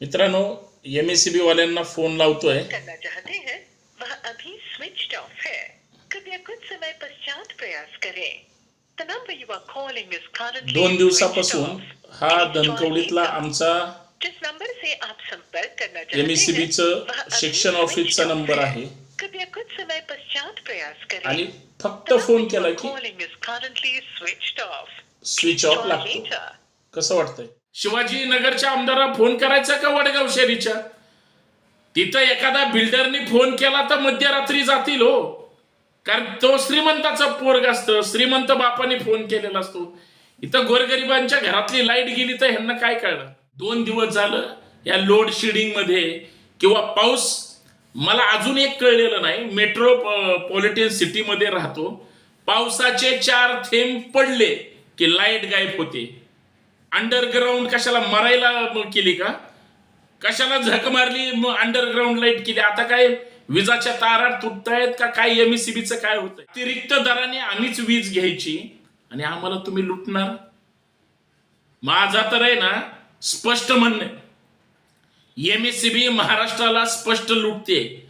मित्रांनो M S C B वाल्यांना phone लावतोय करना चाहते हैं वह अभी स्विच ऑफ है कृपया कुछ समय पश्चात प्रयास करें The number you are calling is currently दोन switched दिवसापासून off. हा later. आमचा जिस नंबर से आप संपर्क करना चाहते एम एस सी हैं, बीचं वह अभी शिक्षण switched ऑफिसचा off नंबर है. आहे कृपया कुछ समय पश्चात प्रयास करें आणि फक्त The number फोन you केला are की calling is currently switched off. Switch off try लागतो later. कसं वाटतंय शिवाजी नगरच्या आमदाराला फोन करायचा का वडगाव शहरीच्या? तिथं एखादा बिल्डरनी फोन केला तर मध्यरात्री जातील हो. कारण तो श्रीमंताचा पोरग असतं श्रीमंत बापाने फोन केलेला असतो. इथं गोरगरिबांच्या घरातली लाइट गेली तर ह्यांना काय कळलं? दोन दिवस झालं या लोड शेडिंगमध्ये किंवा पाऊस मला अजून एक कळलेलं नाही. मेट्रो पॉलिटिन सिटीमध्ये राहतो. पावसाचे चार थेंब पडले की लाइट गायब होते. अंडरग्राऊंड कशाला मरायला केली का? कशाला झक मारली अंडरग्राऊंड लाइट केली? आता काय विजाच्या तारा तुटतायत का? काय एमएससीबीचं काय होतंय? अतिरिक्त दराने आम्हीच वीज घ्यायची आणि आम्हाला तुम्ही लुटणार? माझा तर आहे ना स्पष्ट म्हणणं एमएससीबी महाराष्ट्राला स्पष्ट लुटते.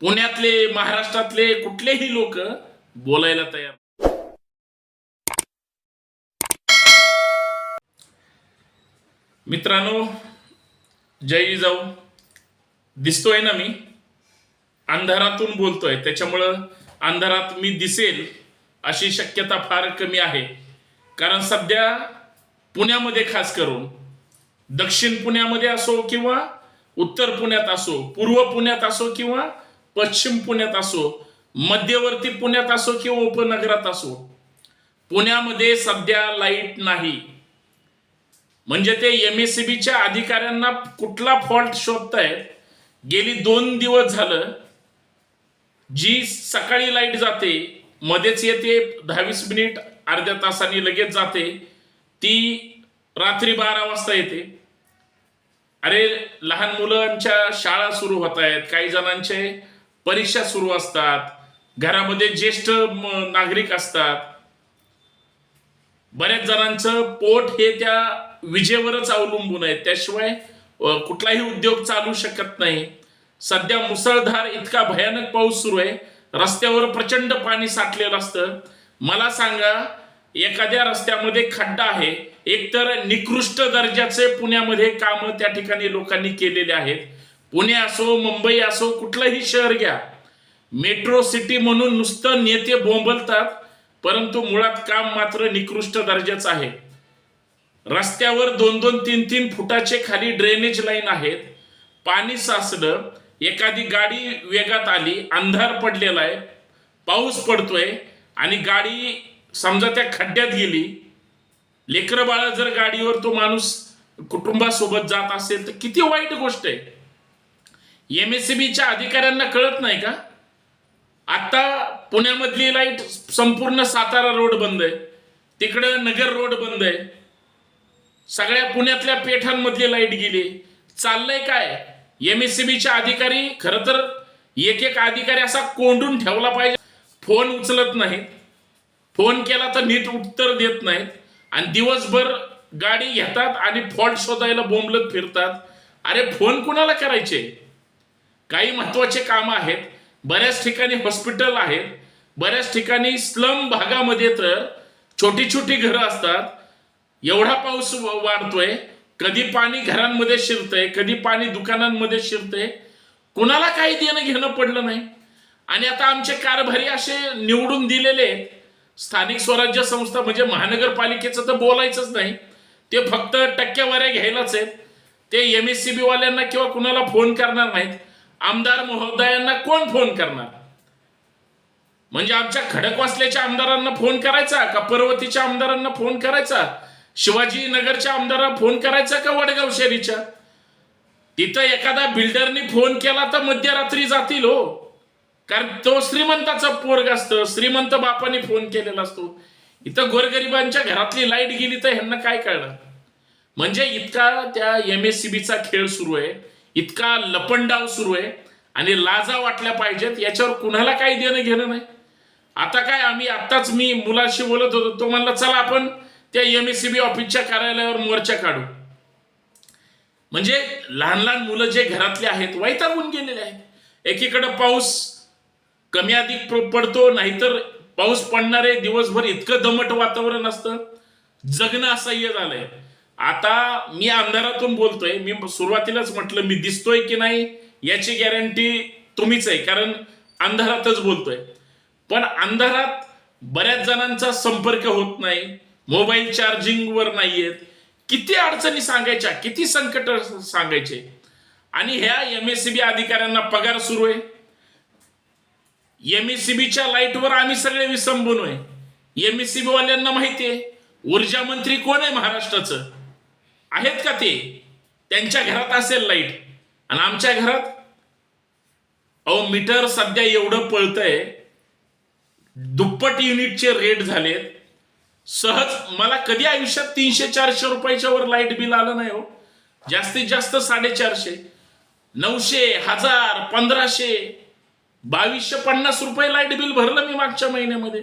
पुण्यातले महाराष्ट्रातले कुठलेही लोक बोलायला तयार मित्रांनो जय जाऊ. दिसतोय ना मी? अंधारातून बोलतोय त्याच्यामुळं अंधारात मी दिसेल अशी शक्यता फार कमी आहे. कारण सध्या पुण्यामध्ये खास करून दक्षिण पुण्यामध्ये असो किंवा उत्तर पुण्यात असो पूर्व पुण्यात असो किंवा पश्चिम पुण्यात असो मध्यवर्ती पुण्यात असो किंवा उपनगरात असो पुण्यामध्ये सध्या लाइट नाही. म्हणजे ते एम एस सी बीच्या अधिकाऱ्यांना कुठला फॉल्ट शोधतायत? गेली दोन दिवस झालं जी सकाळी लाइट जाते मध्येच येते दहावीस मिनिट अर्ध्या तासाने लगेच जाते ती रात्री बारा वाजता येते. अरे लहान मुलांच्या शाळा सुरू होत आहेत काही जणांचे परीक्षा सुरू असतात घरामध्ये ज्येष्ठ नागरिक असतात. बऱ्याच जणांचं पोट हे त्या विजेवरच अवलंबून आहे. त्याशिवाय कुठलाही उद्योग चालू शकत नाही. सध्या मुसळधार इतका भयानक पाऊस सुरू आहे. रस्त्यावर प्रचंड पाणी साठलेलं असतं. मला सांगा एखाद्या रस्त्यामध्ये खड्डा आहे. एकतर निकृष्ट दर्जाचे पुण्यामध्ये कामं त्या ठिकाणी लोकांनी केलेले आहेत. पुणे असो मुंबई असो कुठलंही शहर घ्या. मेट्रो सिटी म्हणून नुसतं नेते बोंबलतात परंतु मुळात काम मात्र निकृष्ट दर्जाचं आहे. रस्त्यावर दोन दोन तीन तीन फुटाचे खाली ड्रेनेज लाईन आहेत. पाणी साचलं एखादी गाडी वेगात आली अंधार पडलेला आहे पाऊस पडतोय आणि गाडी समजा त्या खड्ड्यात गेली लेकरं बाळ जर गाडीवर तो माणूस कुटुंबासोबत जात असेल तर किती वाईट गोष्ट आहे. एम एस सी बीच्या अधिकाऱ्यांना कळत नाही का? आता पुण्यामधली लाइट संपूर्ण सातारा रोड बंद आहे. तिकडं नगर रोड बंद आहे. सगळ्या पुण्यातल्या पेठांमधली लाइट गेली. चाललंय काय? एम एस सी बीच्या अधिकारी खरं तर एक एक अधिकारी असा कोंडून ठेवला पाहिजे. फोन उचलत नाहीत. फोन केला तर नीट उत्तर देत नाहीत. आणि दिवसभर गाडी घेतात आणि फॉल्ट शोधायला बोंबलत फिरतात. अरे फोन कुणाला करायचे? काही महत्त्वाचे कामं आहेत. बऱ्याच ठिकाणी हॉस्पिटल आहेत. बऱ्याच ठिकाणी स्लम भागामध्ये तर छोटी छोटी घरं असतात. एवढा पाऊस वाढतोय कधी पाणी घरांमध्ये शिरतंय कधी पाणी दुकानांमध्ये शिरतंय कुणाला काही देणं घेणं पडलं नाही. आणि आता आमचे कारभारी असे निवडून दिलेले स्थानिक स्वराज्य संस्था म्हणजे महानगरपालिकेचं तर बोलायचंच नाही. ते फक्त टक्केवाऱ्या घ्यायलाच आहेत. ते एम एस सी बी वाल्यांना किंवा कुणाला फोन करणार नाहीत. आमदार महोदयांना कोण फोन करणार? म्हणजे आमच्या खडकवासल्याच्या आमदारांना फोन करायचा का? पर्वतीच्या आमदारांना फोन करायचा? शिवाजी नगरच्या आमदारांना फोन करायचा का वडगाव शहरीच्या? तिथं एखादा बिल्डरनी फोन केला तर मध्यरात्री जातील हो. कारण तो श्रीमंताचा पोरग असतं श्रीमंत बापाने फोन केलेला असतो. इथं गोरगरिबांच्या घरातली लाइट गेली तर ह्यांना काय कळणार? म्हणजे इतका त्या एम एस सी बीचा खेळ सुरू आहे इतका लपंडाव सुरू आहे आणि लाजा वाटल्या पाहिजेत याच्यावर कुणाला काही देणं घेणं नाही. आता काय आम्ही आत्ताच मी मुलाशी बोलत होतो तो म्हणला चला आपण त्या एम एस सी बी ऑफिसच्या कार्यालयावर मोर्चा काढू. म्हणजे लहान लहान मुलं जे घरातले आहेत वैतागून गेलेले आहेत. एकीकडं पाऊस कमी अधिक पडतो नाहीतर पाऊस पडणारे दिवसभर इतकं दमट वातावरण असतं. जगणं असह्य झालंय. आता मी अंधारातून बोलतोय मी सुरुवातीलाच म्हटलं मी दिसतोय की नाही याची गॅरंटी तुम्हीच आहे कारण अंधारातच बोलतोय. पण अंधारात बऱ्याच जणांचा संपर्क होत नाही. मोबाईल चार्जिंगवर नाहीयेत. किती अडचणी सांगायच्या किती संकट सांगायचे. आणि ह्या एम एस सी बी अधिकाऱ्यांना पगार सुरू आहे. एम एस सी बीच्या लाईटवर आम्ही सगळे विसंबून आहे एम एमएससीबी वाल्यांना माहिती आहे ऊर्जा मंत्री कोण आहे महाराष्ट्राचं? आहेत का ते? त्यांच्या घरात असेल लाइट आणि आमच्या घरात? अहो मीटर सध्या एवढं पळतंय. दुप्पट युनिटचे रेट झालेत. सहज मला कधी आयुष्यात तीनशे चारशे रुपयाच्या वर लाइट बिल आलं नाही हो. जास्तीत जास्त साडेचारशे नऊशे हजार पंधराशे बावीसशे पन्नास रुपये लाइट बिल भरलं मी मागच्या महिन्यामध्ये.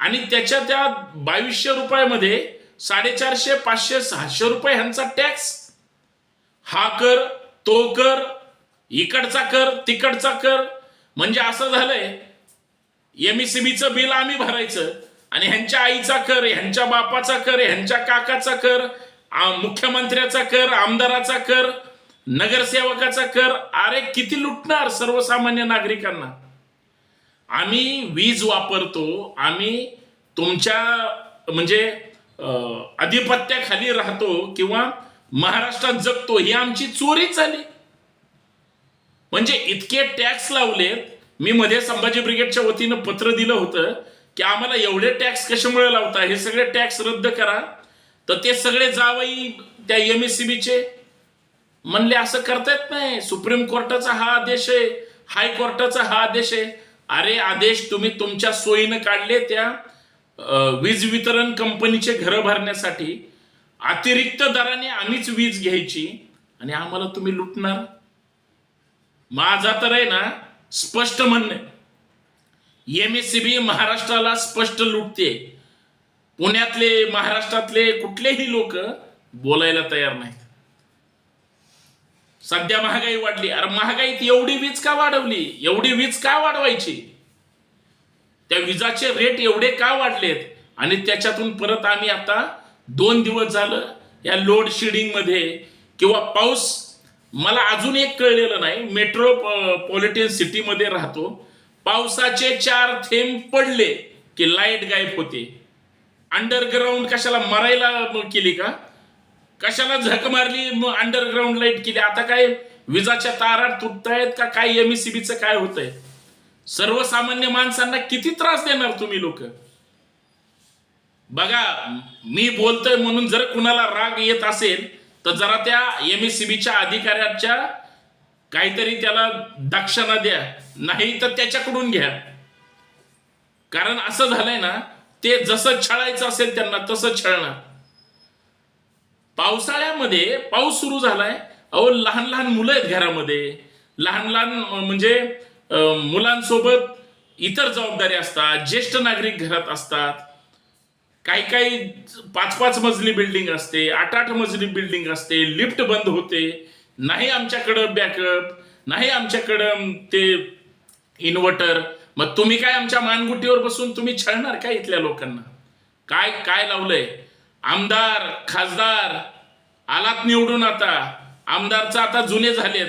आणि त्याच्या त्या बावीसशे रुपयामध्ये साडेचारशे पाचशे सहाशे रुपये ह्यांचा टॅक्स हा कर तो कर इकडचा कर तिकडचा कर. म्हणजे असं झालंय एमईसीबीचं बिल आम्ही भरायचं. आणि ह्यांच्या आईचा कर ह्यांच्या बापाचा कर ह्यांच्या काकाचा कर मुख्यमंत्र्याचा कर आमदाराचा कर नगरसेवकाचा कर अरे किती लुटणार सर्वसामान्य नागरिकांना? आम्ही वीज वापरतो आम्ही तुमच्या म्हणजे अधिपत्याखाली राहतो किंवा महाराष्ट्रात जगतो ही आमची चोरीच झाली. म्हणजे इतके टॅक्स लावलेत मी मध्ये संभाजी ब्रिगेडच्या वतीनं पत्र दिलं होतं की आम्हाला एवढे टॅक्स कशामुळे लावता? हे सगळे टॅक्स रद्द करा. तर ते सगळे जावई त्या एम एस सी बीचे म्हणले असं करता येत नाही. सुप्रीम कोर्टाचा हा आदेश आहे. हायकोर्टाचा हा आदेश आहे. अरे आदेश तुम्ही तुमच्या सोयीनं काढले त्या वीज वितरण कंपनीचे घरं भरण्यासाठी. अतिरिक्त दराने आम्हीच वीज घ्यायची. आणि आम्हाला तुम्ही लुटणार? माझा तर आहे ना स्पष्ट म्हणणं एम एस सी बी महाराष्ट्राला स्पष्ट लुटते. पुण्यातले महाराष्ट्रातले कुठलेही लोक बोलायला तयार नाहीत. सध्या महागाई वाढली. अरे महागाईत एवढी वीज का वाढवली? एवढी वीज का वाढवायची? त्या विजाचे रेट एवढे का वाढलेत? आणि त्याच्यातून परत आम्ही आता दोन दिवस झालं या लोड शेडिंगमध्ये किंवा पाऊस मला अजून एक कळलेलं नाही. मेट्रो पॉलिटियन सिटीमध्ये राहतो. पावसाचे चार थेंब पडले की लाइट गायब होते. अंडरग्राऊंड कशाला मरायला केली का? कशाला झक मारली मग अंडरग्राऊंड लाइट केली? आता काय विजाच्या तारा तुटतायत का? काय E एमईसीबीचं काय होतंय? सर्वसामान्य माणसांना किती त्रास देणार तुम्ही लोक? बघा मी बोलतोय म्हणून जर कुणाला राग येत असेल तर जरा त्या एमएससीबीच्या अधिकाऱ्याच्या काहीतरी त्याला दक्षिणा द्या नाही तर त्याच्याकडून घ्या. कारण असं झालंय ना ते जसं छळायचं असेल त्यांना तसं छळणार. पावसाळ्यामध्ये पाऊस सुरू झालाय. अहो लहान लहान मुलं आहेत घरामध्ये. लहान लहान म्हणजे मुलांसोबत इतर जबाबदारी असतात ज्येष्ठ नागरिक घरात असतात. काही काही पाच पाच मजली बिल्डिंग असते आठ आठ मजली बिल्डिंग असते लिफ्ट बंद होते. नाही आमच्याकडं बॅकअप नाही आमच्याकडं ते इन्व्हर्टर. मग तुम्ही काय आमच्या मानगुटीवर बसून तुम्ही छळणार काय इथल्या लोकांना? काय काय लावलंय? आमदार खासदार आलात निवडून आता. आमदारचं आता जुने झालेत.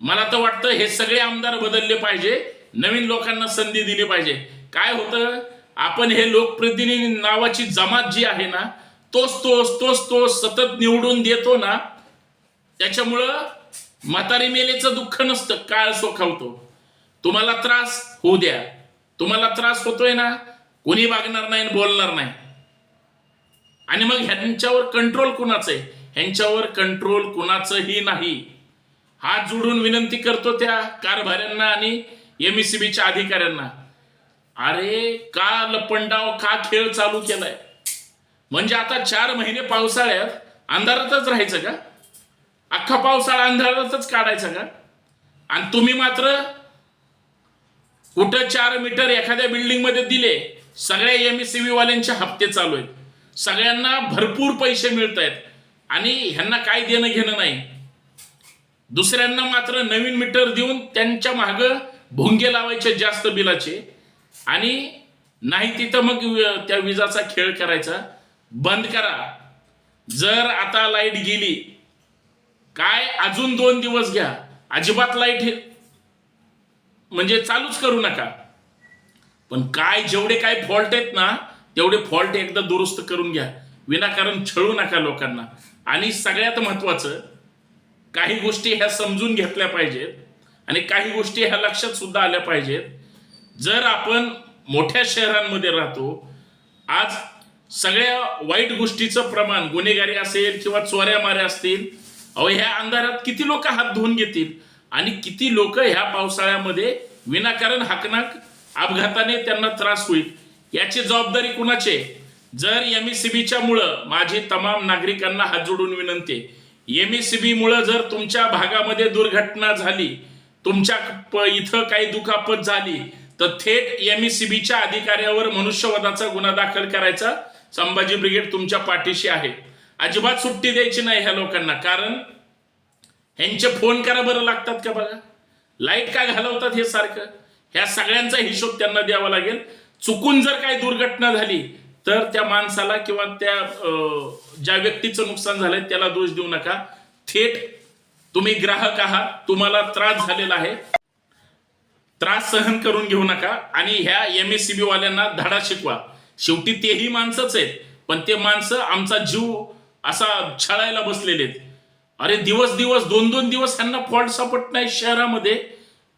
मला तर वाटतं हे सगळे आमदार बदलले पाहिजे. नवीन लोकांना संधी दिली पाहिजे. काय होतं? आपण हे लोकप्रतिनिधी नावाची जमात जी आहे ना तोच तोच तोच तोच सतत निवडून देतो ना त्याच्यामुळं म्हातारी मेलेचं दुःख नसतं काळ सोखावतो. तुम्हाला त्रास होऊ द्या. तुम्हाला त्रास होतोय ना कोणी वागणार नाही आणि बोलणार नाही. आणि मग ह्यांच्यावर कंट्रोल कुणाचं आहे ह्यांच्यावर कंट्रोल कुणाचंही नाही. हात जोडून विनंती करतो त्या कारभाऱ्यांना आणि एम बीच्या अधिकाऱ्यांना. अरे का लपंडाव का खेळ चालू केलाय? म्हणजे आता चार महिने पावसाळ्यात अंधारातच राहायचं का? अख्खा पावसाळा अंधारातच काढायचा का? आणि तुम्ही मात्र कुठं चार मीटर एखाद्या बिल्डिंगमध्ये दिले सगळ्या एम एस सी वाल्यांचे हप्ते चालू आहेत. सगळ्यांना भरपूर पैसे मिळत आहेत. आणि ह्यांना काय देणं घेणं नाही. दुसऱ्यांना मात्र नवीन मीटर देऊन त्यांच्या माग भोंगे लावायचे जास्त बिलाचे. आणि नाही तिथं मग वि- त्या विजाचा खेळ करायचा. बंद करा. जर आता लाइट गेली काय अजून दोन दिवस घ्या. अजिबात लाइट हे म्हणजे चालूच करू नका. पण काय जेवढे काय फॉल्ट आहेत ना तेवढे फॉल्ट एकदा दुरुस्त करून घ्या. विनाकारण छळू नका लोकांना. आणि सगळ्यात महत्वाचं काही गोष्टी ह्या समजून घेतल्या पाहिजेत आणि काही गोष्टी ह्या लक्षात सुद्धा आल्या पाहिजेत. जर आपण मोठ्या शहरांमध्ये राहतो आज सगळ्या वाईट गोष्टीचं प्रमाण गुन्हेगारी असेल किंवा चोऱ्या माऱ्या असतील अहो ह्या अंधारात किती लोक हात धुवून घेतील? आणि किती लोक ह्या पावसाळ्यामध्ये विनाकारण हाकनाक अपघाताने त्यांना त्रास होईल? याची जबाबदारी कुणाची आहे? जर एम ई सी बीच्या मुळं माझी तमाम नागरिकांना हात जोडून विनंती एम ई सी बी मुळे जर तुमच्या भागामध्ये दुर्घटना झाली तुमच्या प- इथं काही दुखापत झाली तर थेट एम ई सी बीच्या अधिकाऱ्यावर मनुष्यवधाचा गुन्हा दाखल करायचा संभाजी ब्रिगेड तुमच्या पाठीशी आहे. अजिबात सुट्टी द्यायची नाही ह्या लोकांना. कारण ह्यांचे फोन करा बरं लागतात का बघा? लाइट का घालवतात हे सारखं? ह्या सगळ्यांचा हिशोब त्यांना द्यावा लागेल. चुकून जर काही दुर्घटना झाली तर त्या माणसाला किंवा त्या ज्या व्यक्तीचं नुकसान झालंय त्याला दोष देऊ नका. थेट तुम्ही ग्राहक आहात तुम्हाला त्रास झालेला आहे. त्रास सहन करून घेऊ नका आणि ह्या एम एस सी बी वाल्यांना धडा शिकवा. शेवटी तेही माणसंच आहेत पण ते माणसं आमचा जीव असा छळायला बसलेले आहेत. अरे दिवस दिवस दोन दोन दिवस त्यांना फॉल्ट सापडत नाही शहरामध्ये.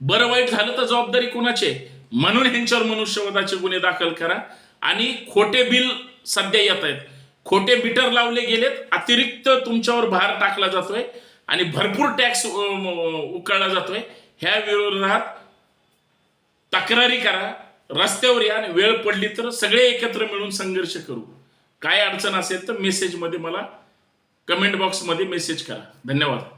बरं वाईट झालं तर जबाबदारी कुणाची आहे? म्हणून ह्यांच्यावर मनुष्यवधाचे गुन्हे दाखल करा. आणि खोटे बिल सध्या येत आहेत. खोटे मीटर लावले गेलेत अतिरिक्त तुमच्यावर भार टाकला जातोय आणि भरपूर टॅक्स उकळला जातोय. ह्या विरोधात तक्रारी करा. रस्त्यावर या आणि वेळ पडली तर सगळे एकत्र मिळून संघर्ष करू. काय अडचण असेल तर मेसेजमध्ये मला कमेंट बॉक्समध्ये मेसेज करा. धन्यवाद.